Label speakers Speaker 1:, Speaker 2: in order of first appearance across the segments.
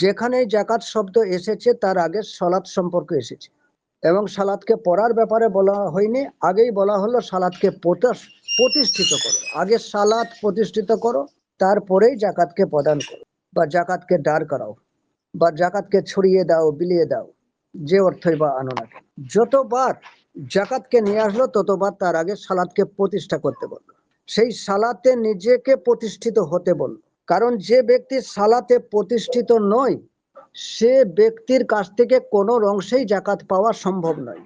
Speaker 1: যেখানে জাকাত শব্দ এসেছে, তার আগে সালাত সম্পর্ক এসেছে। এবং সালাদকে পড়ার ব্যাপারে বলা হয়নি, আগেই বলা হলো সালাদকে প্রতিষ্ঠিত করো। আগে সালাদ প্রতিষ্ঠিত করো, তারপরেই জাকাতকে প্রদান করো। বা জাকাতকে দাঁড় করাও, বা জাকাতকে ছড়িয়ে দাও, বিলিয়ে দাও, যে অর্থই বা আনো না যতবার জাকাতকে নিয়ে আসলো, ততবার তার আগে সালাদকে প্রতিষ্ঠা করতে বলল। সেই সালাতে নিজেকে প্রতিষ্ঠিত হতে বলল। কারণ যে ব্যক্তি সালাতে প্রতিষ্ঠিত নয়, সে ব্যক্তির কাছ থেকে কোনো অংশেই জাকাত পাওয়া সম্ভব নয়।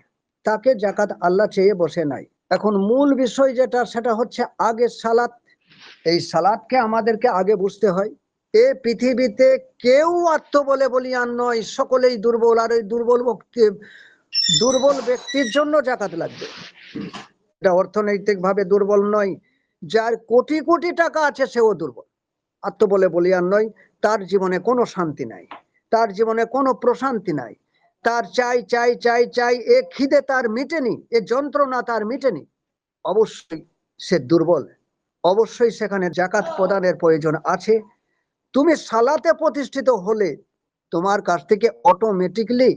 Speaker 1: তাকে জাকাত আল্লাহ চেয়ে বসে নাই। এখন মূল বিষয় যেটা, সেটা হচ্ছে আগে সালাত। এই সালাদকে আমাদেরকে আগে বুঝতে হয়। এ পৃথিবীতে কেউ আত্ম বলে বলিয়ান নয়, সকলেই দুর্বল, আর ওই দুর্বল ব্যক্তি দুর্বল ব্যক্তির জন্য জাকাত লাগবে। এটা অর্থনৈতিক ভাবে দুর্বল নয়, যার কোটি কোটি টাকা আছে সেও দুর্বল। আত্ম বলে বলিয়ান নয়, তার জীবনে কোনো শান্তি নাই, তার জীবনে কোনো প্রশান্তি নাই, তার চাই চাই চাই চাই, এ খিদে তার মিটেনি, এ যন্ত্রণা তার মিটেনি। অবশ্যই সে দুর্বল, অবশ্যই সেখানে জাকাত প্রদানের প্রয়োজন আছে। তুমি সালাতে প্রতিষ্ঠিত হলে তোমার কাছ থেকে অটোমেটিকলি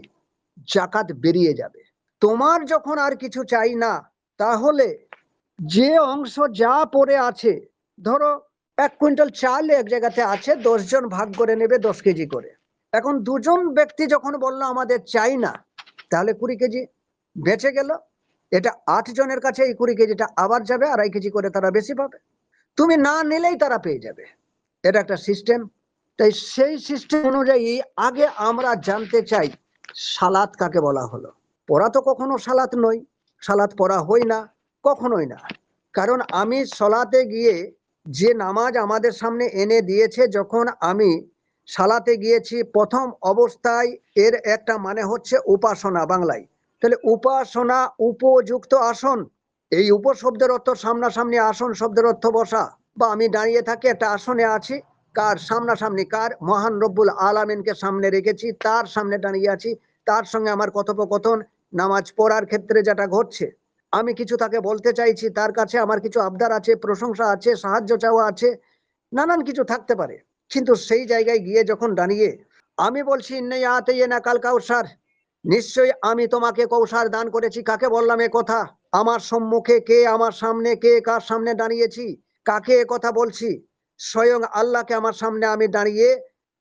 Speaker 1: জাকাত বেরিয়ে যাবে। তোমার যখন আর কিছু চাই না, তাহলে যে অংশ যা পড়ে আছে, ধরো এক কুইন্টাল চাল এক জায়গাতে আছে জন ভাগ করে নেবে দশ কেজি করে। এখন দুজন ব্যক্তি যখন বলল আমাদের চাই না, তাহলে কুড়ি কেজি বেঁচে গেল। এটা আট জনের কাছে এই কুড়ি কেজিটা আবার যাবে, আড়াই কেজি করে তারা বেশি পাবে। তুমি না নিলেই তারা পেয়ে যাবে। এটা একটা সিস্টেম তাই সেই সিস্টেম অনুযায়ী আগে আমরা জানতে চাই, সালাত কাকে বলা হলো? পড়া তো কখনো সালাত নয়। সালাত পড়া হয় না, কখনোই না। কারণ আমি সলাতে গিয়ে যে নামাজ আমাদের সামনে এনে দিয়েছে, যখন আমি সালাতে গিয়েছি, প্রথম অবস্থায় এর একটা মানে হচ্ছে উপাসনা বাংলায়। তাহলে উপাসনা উপযুক্ত আসন? এই উপশব্দের অর্থ সামনাসামনি আসন শব্দের অর্থ বসা। বা আমি দাঁড়িয়ে থাকি একটা আসনে আছি, কার সামনাসামনি, কার মহান রব্বুল আলামিনকে সামনে রেখেছি, তার সামনে দাঁড়িয়ে আছি, তার সঙ্গে আমার কথোপকথন, নামাজ পড়ার ক্ষেত্রে যেটা ঘটছে। আমি কিছু তাকে বলতে চাইছি, তার কাছে আমার কিছু আবদার আছে, প্রশংসা আছে, সাহায্য চাওয়া আছে, নানান কিছু থাকতে পারে। কিন্তু সেই জায়গায় গিয়ে যখন দাঁড়িয়ে আমি বলছি নেই আতে না কাল কাউসার, নিশ্চয়ই আমি তোমাকে কৌসার দান করেছি। কাকে বললাম এ কথা? আমার সম্মুখে কে, আমার সামনে কে, কার সামনে দাঁড়িয়েছি? কাকে এ কথা বলছি? স্বয়ং আল্লাহকে আমার সামনে আমি দাঁড়িয়ে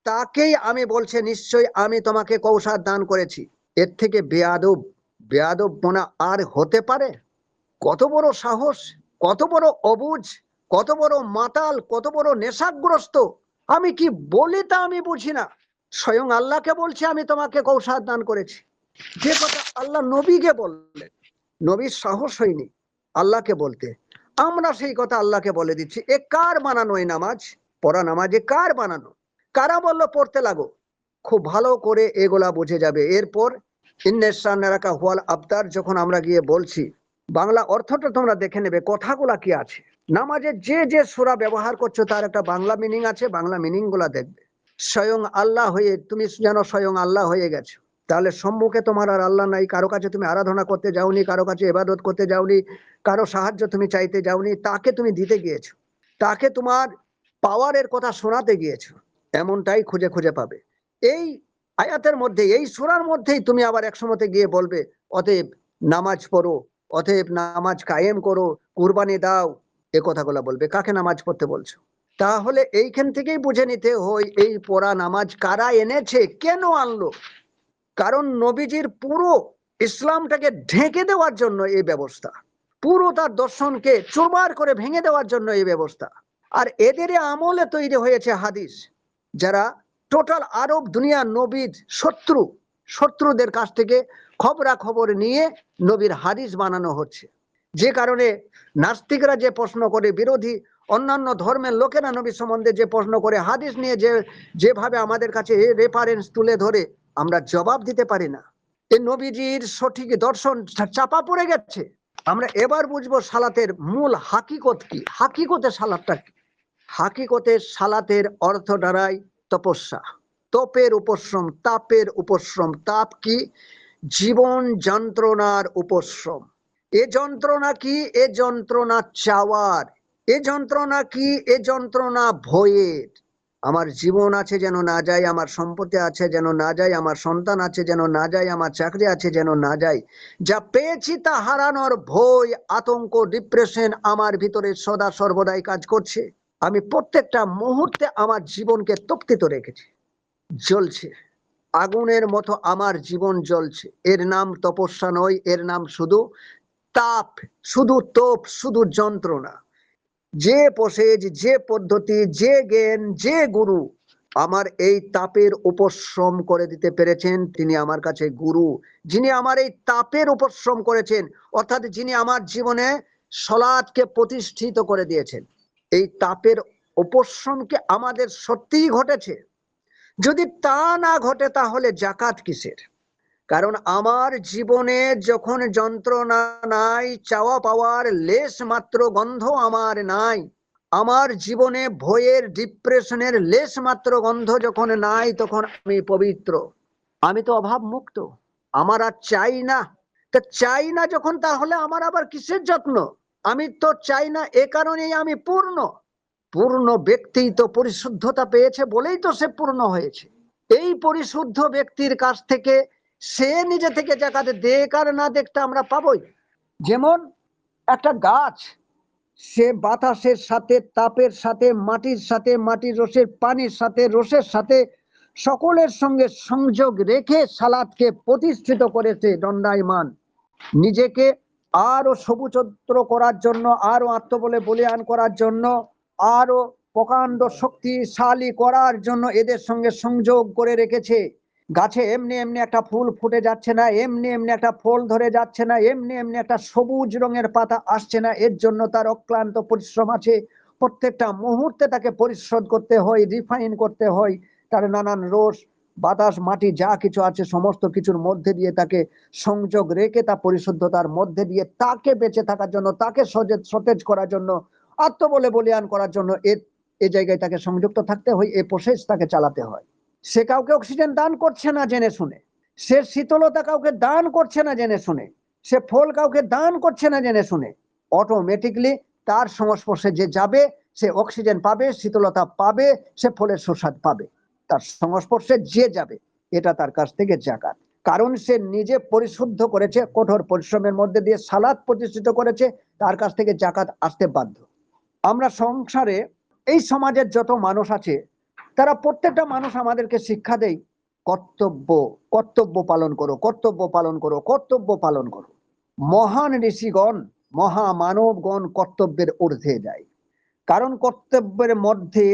Speaker 1: তাকেই আমি বলছে, নিশ্চয়ই আমি তোমাকে কৌশল দান করেছি। এর থেকে বেয়াদব বেয়াদব মনা আর হতে পারে? কত বড় সাহস, কত বড় অবুঝ, কত বড় মাতাল, কত বড় নেশাগ্রস্ত? আমি কি বলি তা আমি বুঝি না। স্বয়ং আল্লাহকে বলছি, আমি তোমাকে কৌশাদ দান করেছি। যে কথা আল্লাহ নবীকে বললেন, নবীর সাহস হয়নি আল্লাহকে বলতে। আমরা সেই কথা আল্লাহকে বলে দিচ্ছি, এ কার বানানো এই নামাজ? পড়া নামাজ কার বানানো? কারা বলল পড়তে লাগো? খুব ভালো করে এগুলা বুঝে যাবে। এরপর আবতার যখন আমরা গিয়ে বলছি, বাংলা অর্থটা তোমরা দেখে নেবে, কথাগুলা কি আছে? নামাজে যে যে সুরা ব্যবহার করছ, তার একটা বাংলা মিনিং আছে, বাংলা মিনিংগুলা দেখবে। স্বয়ং আল্লাহ হয়ে, তুমি যেন স্বয়ং আল্লাহ হয়ে গেছো। তাহলে সম্মুখে তোমার আর আল্লাহ নাই, কারও কাছে তুমি আরাধনা করতে যাওনি, কারও কাছে এবাদত করতে যাওনি, কারও সাহায্য তুমি চাইতে যাওনি, তাকে তুমি দিতে গিয়েছো। তাকে তোমার পাওয়ারের কথা শোনাতে গিয়েছো, এমনটাই খুঁজে খুঁজে পাবে। এই আয়াতের মধ্যে, এই সুরার মধ্যেই তুমি আবার একসময়তে গিয়ে বলবে, অতএব নামাজ পড়ো, অতএব নামাজ কায়েম করো, কুরবানি দাও। এ কথাগুলো বলবে। কাকে নামাজ পড়তে বলছো? তাহলে এইখান থেকেই বুঝে নিতে হয়, এই পড়া নামাজ কারা এনেছে, কেন আনলো? কারণ নবীজির পুরো ইসলামটাকে ঢেকে দেওয়ার জন্য এই ব্যবস্থা, পুরো তার দর্শনকে চুরমার করে ভেঙে দেওয়ার জন্য এই ব্যবস্থা। আর এদের আমলে তৈরি হয়েছে হাদিস, যারা টোটাল আরব দুনিয়া নবীর শত্রু, শত্রুদের কাছ থেকে খবরা খবর নিয়ে নবীর হাদিস বানানো হচ্ছে। যে কারণে নাস্তিকরা যে প্রশ্ন করে, বিরোধী অন্যান্য ধর্মের লোকেরা নবী সম্বন্ধে যে প্রশ্ন করে, হাদিস নিয়ে যে, যেভাবে আমাদের কাছে রেফারেন্স তুলে ধরে, আমরা জবাব দিতে পারি না। এই নবীজির সঠিক দর্শন চাপা পড়ে গেছে। আমরা এবার বুঝব সালাতের মূল হাকিকত কি। হাকিকতে সালাতটা কি? হাকিকতে সালাতের অর্থ দ্বারাই তপস্যা। তপের উপশ্রম, তাপের উপশ্রম, তাপ কি? জীবন যন্ত্রণার উপশ্রম। এ যন্ত্রণা কি? এ যন্ত্রণা চাওয়ার। এ যন্ত্রণা কি? এ যন্ত্রণা ভয়ের। আমার জীবন আছে যেন না যায়, আমার সম্পত্তি আছে যেন না যায়, আমার সন্তান আছে যেন না যায়, আমার চাকরি আছে যেন না যায়। যা পেয়েছি তা হারানোর ভয়, আতঙ্ক ডিপ্রেশন আমার ভিতরে সদা সর্বদাই কাজ করছে। আমি প্রত্যেকটা মুহূর্তে আমার জীবনকে তপ্তিত রেখেছি। জ্বলছে। আগুনের মতো আমার জীবন জ্বলছে। এর নাম তপস্যা নয়, এর নাম শুধু তাপ, শুধু তোপ, শুধু যন্ত্রণা। যে পোষেজ যে পদ্ধতি, যে জ্ঞান, যে গুরু আমার এই তাপের উপশ্রম করে দিতে পেরেছেন, তিনি আমার কাছে গুরু। যিনি আমার এই তাপের উপশ্রম করেছেন, অর্থাৎ যিনি আমার জীবনে সলাদকে প্রতিষ্ঠিত করে দিয়েছেন। এই তাপের উপশ্রমকে আমাদের সত্যিই ঘটেছে। যদি তা না ঘটে তাহলে জাকাত কিসের? কারণ আমার জীবনে যখন যন্ত্রণা নাই, চাওয়া পাওয়ার লেশ মাত্র গন্ধ আমার নাই, আমার জীবনে ভয়ের, ডিপ্রেশনের লেশ মাত্র গন্ধ যখন নাই তখন আমি পবিত্র। আমি তো অভাব মুক্ত আমার আর চাই না। তা চাই না যখন তাহলে আমার আবার কিসের যত্ন? আমি তো চাই না এ কারণেই আমি পূর্ণ। পূর্ণ ব্যক্তি তো পরিশুদ্ধতা পেয়েছে বলেই তো সে পূর্ণ হয়েছে। এই পরিশুদ্ধ ব্যক্তির কাছ থেকে সে নিজে থেকে জাকাত দেখ আর না দেখতে আমরা পাবই। যেমন একটা গাছ, সে বাতাসের সাথে, তাপের সাথে, মাটির সাথে, মাটির রসের পানির সাথে, রসের সাথে সকলের সঙ্গে সংযোগ রেখে সালাদকে প্রতিষ্ঠিত করেছে দণ্ডায়মান। নিজেকে আরও সবুচত্র করার জন্য, আরও আত্মবলে বলিয়ান করার জন্য, আরও প্রকাণ্ড শক্তিশালী করার জন্য এদের সঙ্গে সংযোগ করে রেখেছে। গাছে এমনি এমনি একটা ফুল ফুটে যাচ্ছে না, এমনি এমনি একটা ফল ধরে যাচ্ছে না, এমনি এমনি একটা সবুজ রঙের পাতা আসছে না, এর জন্য তার অক্লান্ত পরিশ্রম আছে। প্রত্যেকটা মুহূর্তে তাকে পরিশোধ করতে হয়, রিফাইন করতে হয়, তার নানান রস বাতাস, মাটি, যা কিছু আছে, সমস্ত কিছুর মধ্যে দিয়ে তাকে সংযোগ রেখে তা পরিশুদ্ধতার মধ্যে দিয়ে তাকে বেঁচে থাকার জন্য, তাকে সজেজ সতেজ করার জন্য, আত্মবলে বলিয়ান করার জন্য এ এ জায়গায় তাকে সংযুক্ত থাকতে হয়, এ প্রসেস তাকে চালাতে হয়। সে কাউকে অক্সিজেন দান করছে না জেনে শুনে। সে শীতলতা কাউকে দান করছে না জেনে শুনে। সে ফল কাউকে দান করছে না জেনে শুনে। অটোমেটিকলি তার সংস্পর্শে যে যাবে, সে অক্সিজেন পাবে, শীতলতা পাবে, সে ফলের সুস্বাদ পাবে। তার সংস্পর্শে যে যাবে, এটা তার কাছ থেকে জাকাত কারণ সে নিজে পরিশুদ্ধ করেছে, কঠোর পরিশ্রমের মধ্যে দিয়ে সালাদ প্রতিষ্ঠিত করেছে, তার কাছ থেকে জাকাত আসতে বাধ্য। আমরা সংসারে, এই সমাজের যত মানুষ আছে, তারা প্রত্যেকটা মানুষ আমাদেরকে শিক্ষা দেয় কর্তব্য কর্তব্য পালন করো, কর্তব্য পালন করো, কর্তব্য পালন করো। মহান ঋষিগণ মহা মানবগণ কর্তব্যের ঊর্ধ্বে যায়। কারণ কর্তব্যের মধ্যে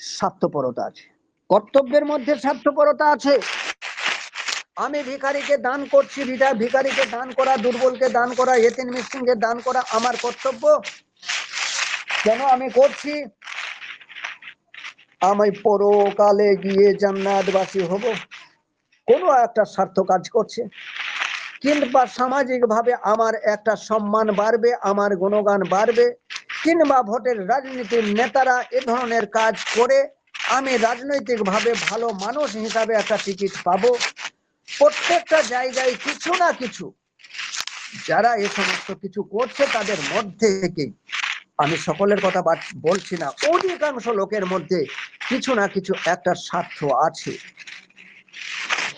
Speaker 1: স্বার্থপরতা আছে। কর্তব্যের মধ্যে স্বার্থপরতা আছে। আমি ভিখারিকে দান করছি, ভিটা ভিখারিকে দান করা, দুর্বলকে দান করা এতিন মিসকিনকে দান করা আমার কর্তব্য। কেন আমি করছি? আমি পরকালে গিয়ে জান্নাতবাসী হব। কোনো একটা স্বার্থ কাজ করছে। কিংবা সামাজিকভাবে আমার একটা সম্মান বাড়বে, আমার গুণগান বাড়বে, কিংবা ভোটের রাজনীতির নেতারা এ ধরনের কাজ করে আমি রাজনৈতিক ভাবে ভালো মানুষ হিসাবে একটা টিকিট পাবো। প্রত্যেকটা জায়গায় কিছু না কিছু যারা এ সমস্ত কিছু করছে তাদের মধ্যে থেকেই আমি সকলের কথা বলছি না, অধিকাংশ লোকের মধ্যে কিছু না কিছু একটা স্বার্থ আছে।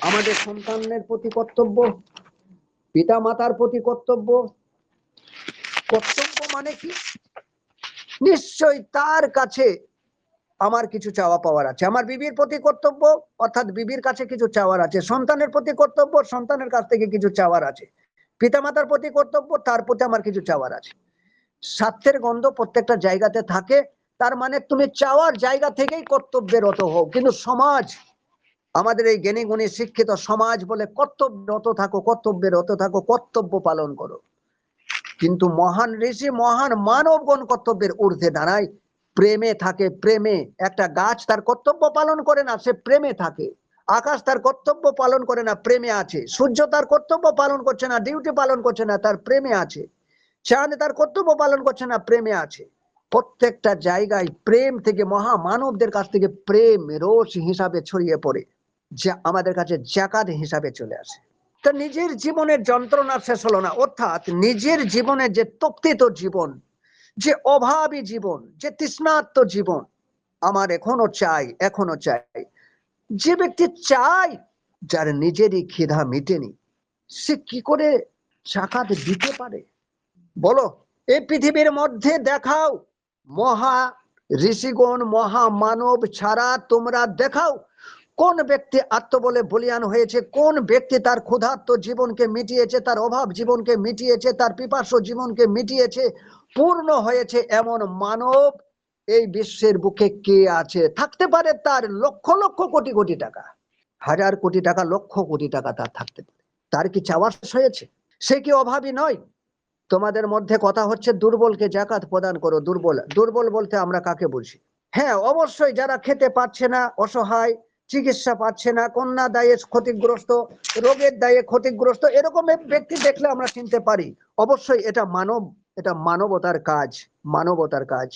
Speaker 1: আমাদের সন্তানের প্রতি কর্তব্য পিতা মাতার প্রতি কর্তব্য। কর্তব্য মানে কি? নিশ্চয় তার কাছে আমার কিছু চাওয়া পাওয়ার আছে। আমার বিবির প্রতি কর্তব্য, অর্থাৎ বিবির কাছে কিছু চাওয়ার আছে। সন্তানের প্রতি কর্তব্য, সন্তানের কাছ থেকে কিছু চাওয়ার আছে। পিতামাতার প্রতি কর্তব্য, তার প্রতি আমার কিছু চাওয়ার আছে। স্বার্থের গন্ধ প্রত্যেকটা জায়গাতে থাকে। তার মানে তুমি চাওয়ার জায়গা থেকেই কর্তব্যের রত হও। কিন্তু সমাজ, আমাদের এই জ্ঞানী গুণী শিক্ষিত সমাজ বলে কর্তব্যরত থাকো কর্তব্যের রত থাকো, কর্তব্য পালন করো। কিন্তু মহান ঋষি, মহান মানবগণ কর্তব্যের ঊর্ধ্বে দাঁড়ায়। প্রেমে থাকে, প্রেমে। একটা গাছ তার কর্তব্য পালন করে না, সে প্রেমে থাকে। আকাশ তার কর্তব্য পালন করে না, প্রেমে আছে। সূর্য তার কর্তব্য পালন করছে না, ডিউটি পালন করছে না, তার প্রেমে আছে। চাঁদ তার কর্তব্য পালন করছে না, প্রেমে আছে। প্রত্যেকটা জায়গায় প্রেম থেকে মহা মানবদের কাছ থেকে প্রেম রোষ হিসাবে ছড়িয়ে পড়ে, যা আমাদের কাছে জাকাত হিসাবে চলে আসে। তা নিজের জীবনের যন্ত্রণা শেষ হলো না, অর্থাৎ নিজের জীবনের যে তপ্তিত জীবন যে অভাবী জীবন, যে তৃষ্ণাত্ম জীবন আমার এখনও চাই এখনও চাই। যে ব্যক্তি চাই যার নিজেরই খিদা মিটেনি, সে কি করে জাকাত দিতে পারে? বলো, এই পৃথিবীর মধ্যে দেখাও, মহা ঋষিগণ মহা মানব ছাড়া তোমরা দেখাও কোন ব্যক্তি আত্মবলে বলিয়ান হয়েছে? কোন ব্যক্তি তার ক্ষুধার্ত জীবনকে মিটিয়েছে? তার অভাব জীবনকে মিটিয়েছে? তার পিপাস জীবনকে মিটিয়েছে? পূর্ণ হয়েছে এমন মানব এই বিশ্বের বুকে কে আছে? থাকতে পারে তার লক্ষ লক্ষ কোটি কোটি টাকা। হাজার কোটি টাকা, লক্ষ কোটি টাকা তার থাকতে পারে। তার কি চাওয়া হয়েছে? সে কি অভাবী নয়? তোমাদের মধ্যে কথা হচ্ছে, দুর্বলকে জাকাত প্রদান করো, দুর্বল। দুর্বল বলতে আমরা কাকে বুঝি? হ্যাঁ অবশ্যই যারা খেতে পারছে না, অসহায় চিকিৎসা পাচ্ছে না, কন্যা দায়ে ক্ষতিগ্রস্ত, রোগের দায়ে ক্ষতিগ্রস্ত, এরকম ব্যক্তি দেখলে আমরা চিনতে পারি। অবশ্যই এটা মানব, এটা মানবতার কাজ মানবতার কাজ।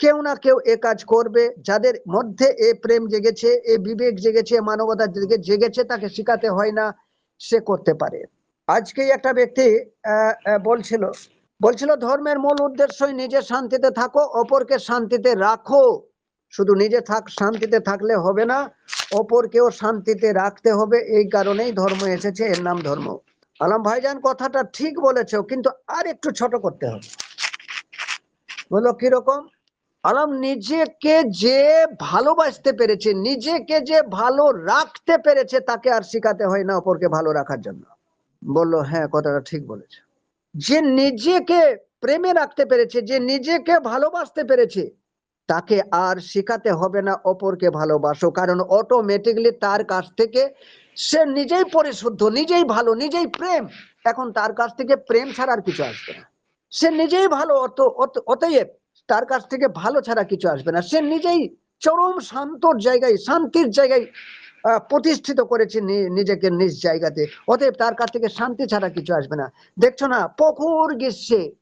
Speaker 1: কেউ না কেউ এ কাজ করবে, যাদের মধ্যে এ প্রেম জেগেছে, এ বিবেক জেগেছে মানবতার দিকে জেগেছে, তাকে শিখাতে হয় না, সে করতে পারে। আজকেই একটা ব্যক্তি বলছিল বলছিল, ধর্মের মূল উদ্দেশ্যই নিজে শান্তিতে থাকো, অপরকে শান্তিতে রাখো। শুধু নিজে থাক, শান্তিতে থাকলে হবে না, অপরকেও শান্তিতে রাখতে হবে। এই কারণেই ধর্ম এসেছে, এর নাম ধর্ম। আলম ভাইজান কথাটা ঠিক বলেছ কিন্তু আর একটু ছোট করতে হবে। বলো কীরকম? আলম নিজেকে যে ভালোবাসতে পেরেছে, নিজেকে যে ভালো রাখতে পেরেছে, তাকে আর শিখাতে হয় না অপরকে ভালো রাখার জন্য। বলল হ্যাঁ কথাটা ঠিক বলেছে। যে নিজেকে প্রেমে রাখতে পেরেছে, যে নিজেকে ভালোবাসতে পেরেছে তাকে আর শেখাতে হবে না, অপরকে ভালোবাসো। কারণ অটোমেটিকলি তার কাছ থেকে সে নিজেই পরিশুদ্ধ, নিজেই ভালো, নিজেই প্রেম। এখন তার কাছ থেকে প্রেম ছাড়া আর কিছু আসবে না। সে নিজেই ভালো, অত, অত- অতএব তার কাছ থেকে ভালো ছাড়া কিছু আসবে না। সে নিজেই চরম শান্তর জায়গায়, শান্তির জায়গায় প্রতিষ্ঠিত করেছে নিজেকে নিজ জায়গাতে। অতএব তার কাছ থেকে শান্তি ছাড়া কিছু আসবে না। দেখছ না, প্রখর গ্রীষ্মে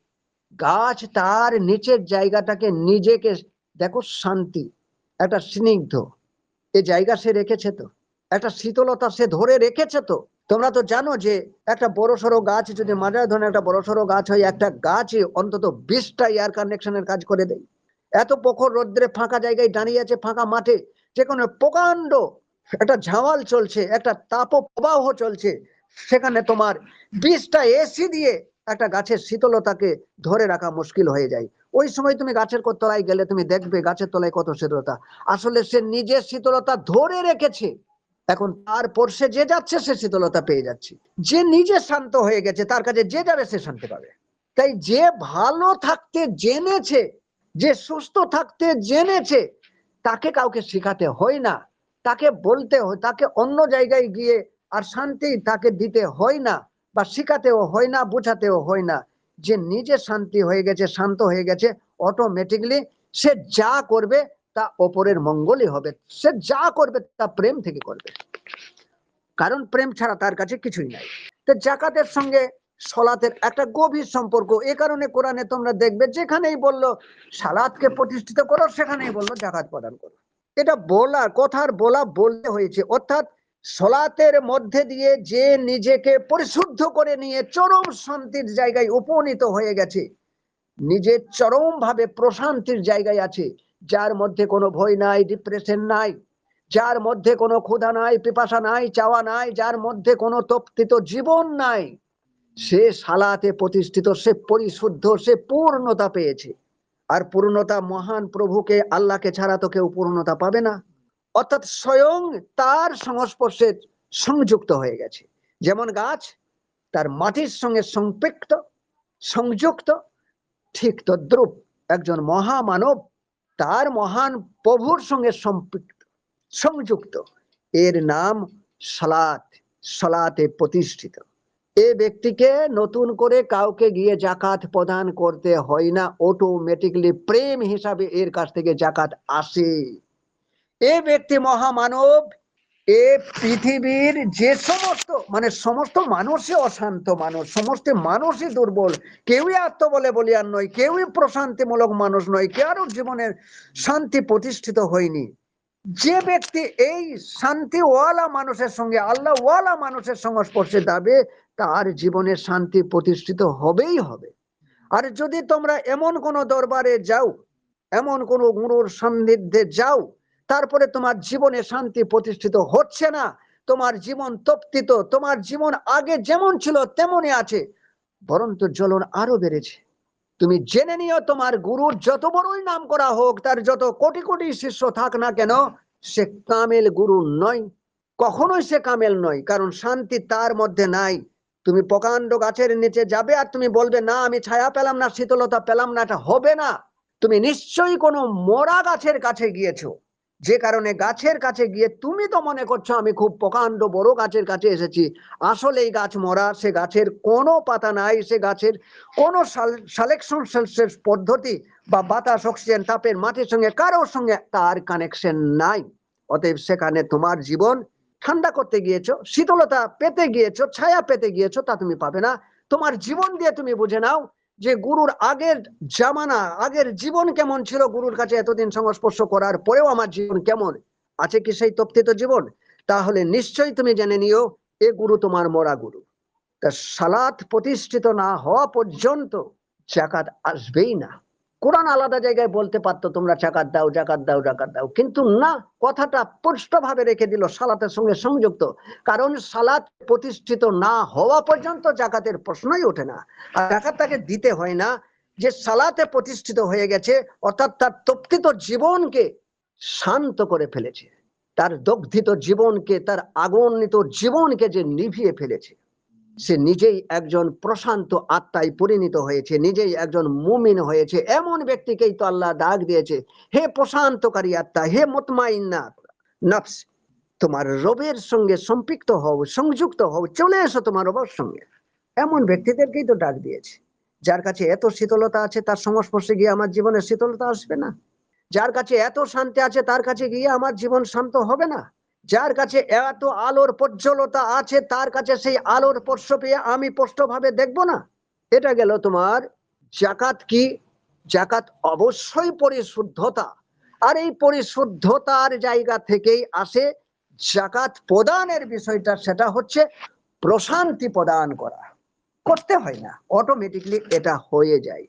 Speaker 1: গাছ তার নিচের জায়গাটাকে নিজেকে দেখো শান্তি, একটা স্নিগ্ধ। এ জায়গা সে রেখেছে তো? একটা শীতলতা সে ধরে রেখেছে তো? তোমরা তো জানো যে একটা বড় সড়ো গাছ, যদি মাঝারি ধরনের একটা বড় সড়ো গাছ হয়, একটা গাছে অন্তত বিশটা এয়ার কানেকশনের কাজ করে দেয়। এত প্রখর রোদ্রে ফাঁকা জায়গায় দাঁড়িয়ে আছে, ফাঁকা মাঠে, যে কোনো প্রকাণ্ড একটা ঝাওয়াল চলছে, একটা তাপ প্রবাহ চলছে, সেখানে তোমার বিশটা এসি দিয়ে একটা গাছের শীতলতাকে ধরে রাখা মুশকিল হয়ে যায়। ওই সময় তুমি গাছের তলায় গেলে তুমি দেখবে গাছের তলায় কত শীতলতা। আসলে সে নিজের শীতলতা ধরে রেখেছে। এখন তারপর সে যে যাচ্ছে, সে শীতলতা পেয়ে যাচ্ছে। যে নিজে শান্ত হয়ে গেছে, তার কাছে যে যাবে, সে শান্তি পাবে। তাই যে ভালো থাকতে জেনেছে, যে সুস্থ থাকতে জেনেছে, তাকে কাউকে শেখাতে হয় না। তাকে বলতে হয়, তাকে অন্য জায়গায় গিয়ে আর শান্তি তাকে দিতে হয় না। বা শিখাতেও হয় না, বোঝাতেও হয় না। যে নিজে শান্তি হয়ে গেছে, শান্ত হয়ে গেছে অটোমেটিকলি সে যা করবে তা অপরের মঙ্গলই হবে। সে যা করবে তা প্রেম থেকে করবে। কারণ প্রেম ছাড়া তার কাছে কিছুই নাই। তো জাকাতের সঙ্গে সলাতের একটা গভীর সম্পর্ক, এ কারণে কোরআনে তোমরা দেখবে যেখানেই বলল সালাদকে প্রতিষ্ঠিত করো, সেখানেই বলল, জাকাত প্রদান করো। এটা বলা কথার বলা বলতে হয়েছে। অর্থাৎ সলাতের মধ্যে দিয়ে যে নিজেকে পরিশুদ্ধ করে নিয়ে চরম শান্তির জায়গায় উপনীত হয়ে গেছে, নিজের চরম ভাবে প্রশান্তির জায়গায় আছে, যার মধ্যে কোনো ভয় নাই ডিপ্রেশন নাই, যার মধ্যে কোনো ক্ষুধা নাই, পিপাসা নাই, চাওয়া নাই, যার মধ্যে কোনো তপ্তিত জীবন নাই, সে সালাতে প্রতিষ্ঠিত, সে পরিশুদ্ধ, সে পূর্ণতা পেয়েছে। আর পূর্ণতা মহান প্রভুকে, আল্লাহকে ছাড়া তো কেউ পূর্ণতা পাবে না। অর্থাৎ স্বয়ং তার সংস্পর্শে সংযুক্ত হয়ে গেছে। যেমন গাছ তার মাটির সঙ্গে সংপৃক্ত সংযুক্ত, ঠিক তদ্রুপ একজন মহামানব তার মহান প্রভুর সঙ্গে সম্পৃক্ত, সংযুক্ত। এর নাম সালাত, সালাতে প্রতিষ্ঠিত। এ ব্যক্তিকে নতুন করে কাউকে গিয়ে জাকাত প্রদান করতে হয় না অটোমেটিকলি প্রেম হিসাবে এর কাছ থেকে জাকাত আসে। এ ব্যক্তি মহামানব, এ পৃথিবীর যে সমস্ত মানে সমস্ত মানুষই অশান্ত মানুষ, সমস্ত মানুষই দুর্বল, কেউই আত্মবলে বলিয়ার নয়, কেউই প্রশান্তিমূলক মানুষ নয়, কারোর জীবনের শান্তি প্রতিষ্ঠিত হয়নি। যে ব্যক্তি এই শান্তিওয়ালা মানুষের সঙ্গে আল্লাহ ওয়ালা মানুষের সংস্পর্শে যাবে, তার জীবনের শান্তি প্রতিষ্ঠিত হবেই হবে। আর যদি তোমরা এমন কোন দরবারে যাও, এমন কোন গুরুর সান্নিধ্যে যাও তারপরে তোমার জীবনে শান্তি প্রতিষ্ঠিত হচ্ছে না। তোমার জীবন তপ্তিত, তোমার জীবন আগে যেমন ছিল তেমনই আছে, বরঞ্চ জ্বলন আরও বেড়েছে। তুমি জেনে নিও তোমার গুরুর যত বড়ই নাম করা হোক, তার যত কোটি কোটি শিষ্য থাক না কেন, সে কামেল গুরু নয়। কখনোই সে কামেল নয়, কারণ শান্তি তার মধ্যে নাই। তুমি প্রকাণ্ড গাছের নিচে যাবে আর তুমি বলবে, না, আমি ছায়া পেলাম না, শীতলতা পেলাম না, এটা হবে না। তুমি নিশ্চয়ই কোনো মরা গাছের কাছে গিয়েছো। যে কারণে গাছের কাছে গিয়ে তুমি তো মনে করছ আমি খুব প্রকাণ্ড বড় গাছের কাছে এসেছি। আসলে এই গাছ মরা, সে গাছের কোনো পাতা নাই, সে গাছের কোনো সালেকশন সেলসেস পদ্ধতি বা বাতাস অক্সিজেন তাপের মাটির সঙ্গে কারোর সঙ্গে তার কানেকশন নাই। অতএব সেখানে তোমার জীবন ঠান্ডা করতে গিয়েছো, শীতলতা পেতে গিয়েছো, ছায়া পেতে গিয়েছো, তা তুমি পাবে না। তোমার জীবন দিয়ে তুমি বুঝে নাও যে গুরুর আগের জামানা, আগের জীবন কেমন ছিল? গুরুর কাছে এতদিন সংস্পর্শ করার পরেও আমার জীবন কেমন? আছে কি সেই তপ্তিত জীবন? তাহলে নিশ্চয়ই তুমি জেনে নিও, এ গুরু তোমার মরা গুরু। তা সালাত প্রতিষ্ঠিত না হওয়া পর্যন্ত জাকাত আসবেই না। কোরআন আলাদা জায়গায় বলতে পারতো, তোমরা জাকাত দাও জাকাত দাও জাকাত দাও। কিন্তু না, কথাটা ভাবে রেখে দিল, সালাতের সঙ্গে সংযুক্ত। কারণ সালাত প্রতিষ্ঠিত না হওয়া পর্যন্ত জাকাতের প্রশ্নই ওঠে না। আর জাকাত তাকে দিতে হয় না যে সালাতে প্রতিষ্ঠিত হয়ে গেছে, অর্থাৎ তার তপ্তিত জীবনকে শান্ত করে ফেলেছে। তার দগ্ধিত জীবনকে, তার আগুনিত জীবনকে যে নিভিয়ে ফেলেছে। সে নিজেই একজন প্রশান্ত আত্মায় পরিণত হয়েছে, নিজেই একজন মুমিন হয়েছে। এমন ব্যক্তিকেই তো আল্লাহ ডাক দিয়েছে, হে প্রশান্তকারী আত্মা, হে মতমাইন্না নফস, তোমার রবের সঙ্গে সম্পৃক্ত হও, সংযুক্ত হও, চলে এসো তোমার রবের সঙ্গে। এমন ব্যক্তিদেরকেই তো ডাক দিয়েছে। যার কাছে এত শীতলতা আছে, তার সংস্পর্শে গিয়ে আমার জীবনে শীতলতা আসবে না। যার কাছে এত শান্তি আছে, তার কাছে গিয়ে আমার জীবন শান্ত হবে না। যার কাছে এত আলোর প্রজ্জ্বলতা আছে, তার কাছে সেই আলোর স্পর্শ পেয়ে আমি স্পষ্টভাবে দেখব না। এটা গেল তোমার জাকাত কি? জাকাত অবশ্যই পরিশুদ্ধতা। আর এই পরিশুদ্ধতার জায়গা থেকেই আসে জাকাত প্রদানের বিষয়টা, সেটা হচ্ছে প্রশান্তি প্রদান করা। করতে হয় না অটোমেটিকলি এটা হয়ে যায়।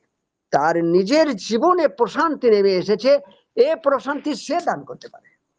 Speaker 1: তার নিজের জীবনে প্রশান্তি নেমে এসেছে, এ প্রশান্তি সে দান করতে পারে।